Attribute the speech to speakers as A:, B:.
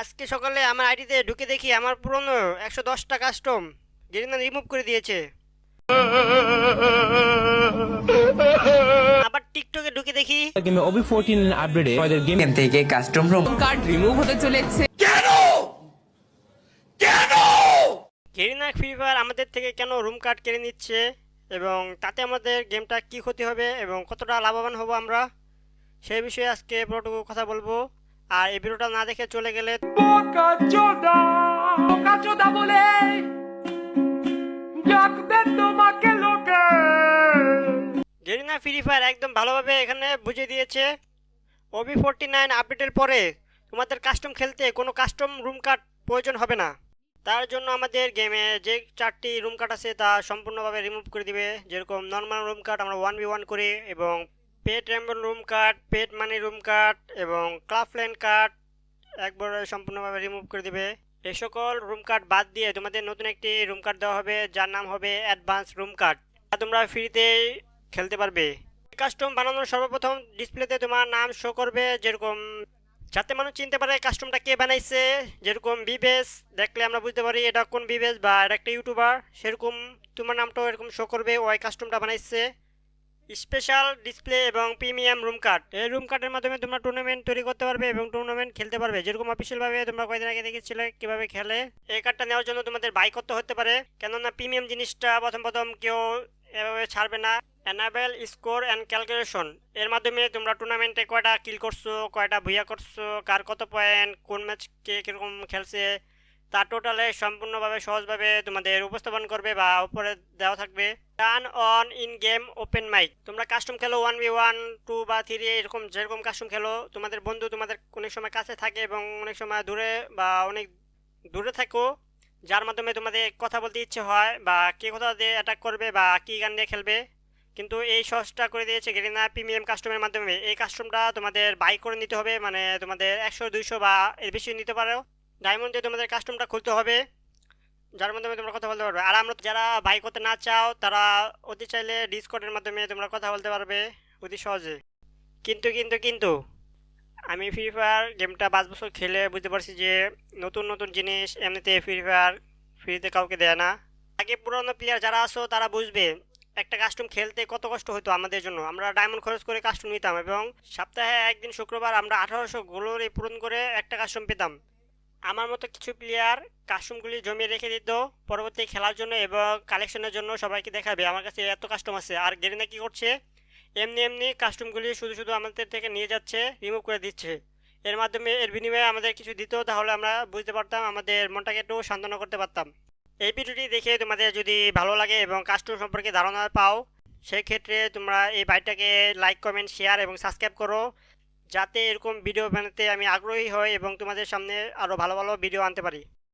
A: আজকে সকালে আমার আইডিতে ঢুকে দেখি আমার পুরনো একশো দশটা কাস্টম গেরিনা রিমুভ করে দিয়েছে। আবার টিকটকে ঢুকে দেখি।
B: গেমে ওবি ফোরটিন আপডেটে আমাদের গেম
C: থেকে কাস্টম রুম
D: কার্ড রিমুভ হতে চলেছে।
A: গেরিনা ফ্রি ফায়ার আমাদের থেকে কেন রুম কার্ড কেড়ে নিচ্ছে? এবং তাতে আমাদের গেমটা কি ক্ষতি হবে? এবং কতটা লাভবান হব আমরা? সেই বিষয়ে আজকে পুরোটুকু কথা বলব। আর এই ভিডিওটা না দেখে চলে গেলে গেরিনা ফ্রি ফায়ার একদম ভালোভাবে এখানে বুঝিয়ে দিয়েছে। ওবি ফোরটি নাইন আপডেটের পরে তোমাদের কাস্টম খেলতে কোনো কাস্টম রুম কার্ড প্রয়োজন হবে না। তার জন্য আমাদের গেমে যে চারটি রুম কার্ড আছে তা সম্পূর্ণভাবে রিমুভ করে দিবে। যেরকম নর্মাল রুম কার্ড আমরা ওয়ান বি ওয়ান করি এবং pet rumble room card pet money room card এবং ক্লাফ ল্যান্ড কার্ড একবারে সম্পূর্ণভাবে রিমুভ করে দিবে। এই সকল রুম কার্ড বাদ দিয়ে তোমাদের নতুন একটি রুম কার্ড দেওয়া হবে, যার নাম হবে অ্যাডভান্স রুম কার্ড তোমরা ফ্রিতে খেলতে পারবে। কাস্টম বানানোর সর্বপ্রথম ডিসপ্লেতে তোমার নাম শো করবে, যেরকম যাতে মানুষ চিনতে পারে কাস্টমটা কে বানাইছে, যেরকম বিবেস, দেখলে আমরা বুঝতে পারি এটা কোন বিবেস বা এটা একটা ইউটিউবার, সেরকম তোমার নামটাও এরকম শো করবে, ওই কাস্টমটা বানাইছে। স্পেশাল ডিসপ্লে এবং প্রিমিয়াম রুম কার্ড। এই রুম কার্ডের মাধ্যমে তোমরা টুর্নামেন্ট তৈরি করতে পারবে এবং টুর্নামেন্ট খেলতে পারবে। যেরকম অফিসিয়ালভাবে তোমরা কয়েকদিন আগে দেখেছিলে কীভাবে খেলে। এই কার্ডটা নেওয়ার জন্য তোমাদের বাই করতে হতে পারে। কেননা প্রিমিয়াম জিনিসটা প্রথম প্রথম কেউ এভাবে ছাড়বে না। অ্যানাবেল স্কোর অ্যান্ড ক্যালকুলেশন এর মাধ্যমে তোমরা টুর্নামেন্টে কয়টা কিল করছ, কয়টা ভুইয়া করছ, কার কত পয়েন্ট কোন ম্যাচ কে কীরকম খেলছে, তা টোটালে সম্পূর্ণভাবে সহজভাবে তোমাদের উপস্থাপন করবে বা উপরে দেওয়া থাকবে। Turn on in game open mic তোমরা কাস্টম খেলো ওয়ান বি ওয়ান টু বা থ্রি এরকম, যেরকম কাস্টম খেলো, তোমাদের বন্ধু তোমাদের অনেক সময় কাছে থাকে এবং অনেক সময় দূরে বা অনেক দূরে থাকো, যার মাধ্যমে তোমাদের কথা বলতে ইচ্ছে হয় বা কে কোথা দিয়ে অ্যাটাক করবে বা কী গান দিয়ে খেলবে। কিন্তু এই সহজটা করে দিয়েছে গেরিনা প্রিমিয়াম কাস্টমের মাধ্যমে। এই কাস্টমটা তোমাদের বাই করে নিতে হবে মানে তোমাদের একশো, দুইশো বা এর বেশি নিতে পারো। ডায়মন্ড দিয়ে তোমাদের কাস্টমটা খুলতে হবে। যার মাধ্যমে তোমরা কথা বলতে পারবে। আর আমরা যারা বাই করতে না চাও, তারা অতি চাইলে ডিসকর্ডের মাধ্যমে তোমরা কথা বলতে পারবে অতি সহজে। কিন্তু কিন্তু কিন্তু, আমি ফ্রি ফায়ার গেমটা পাঁচ বছর খেলে বুঝতে পারছি যে নতুন নতুন জিনিস এমনিতে ফ্রি ফায়ার ফ্রিতে কাউকে দেয় না। আগে পুরনো প্লেয়ার যারা আসো তারা বুঝবে একটা কাস্টম খেলতে কত কষ্ট হতো আমাদের জন্য। আমরা ডায়মন্ড খরচ করে কাস্টম নিতাম এবং সপ্তাহে একদিন শুক্রবার আমরা আঠারোশো গোলরি পূরণ করে একটা কাস্টম পেতাম। আমার মতো কিছু প্লেয়ার কাস্টমগুলি জমিয়ে রেখে দিত পরবর্তী খেলার জন্য এবং কালেকশনের জন্য সবাইকে দেখাবে। আমার কাছে এত কাস্টম আছে। আর গেরিনা কি করছে? এমনি এমনি কাস্টমগুলি শুধু শুধু আমাদের থেকে নিয়ে যাচ্ছে রিমুভ করে দিচ্ছে। এর মাধ্যমে এর বিনিময়ে আমাদের কিছু দিত, তাহলে আমরা বুঝতে পারতাম আমাদের মনটাকে একটু সান্ত্বনা করতে পারতাম। এই ভিডিওটি দেখে তোমাদের যদি ভালো লাগে এবং কাস্টম সম্পর্কে ধারণা পাও সেই ক্ষেত্রে তোমরা এই বাইকটাকে লাইক কমেন্ট শেয়ার এবং সাবস্ক্রাইব করো। যাতে এরকম ভিডিও বানাতে আমি আগ্রহী হই এবং তোমাদের সামনে আরও ভালো ভালো ভিডিও আনতে পারি।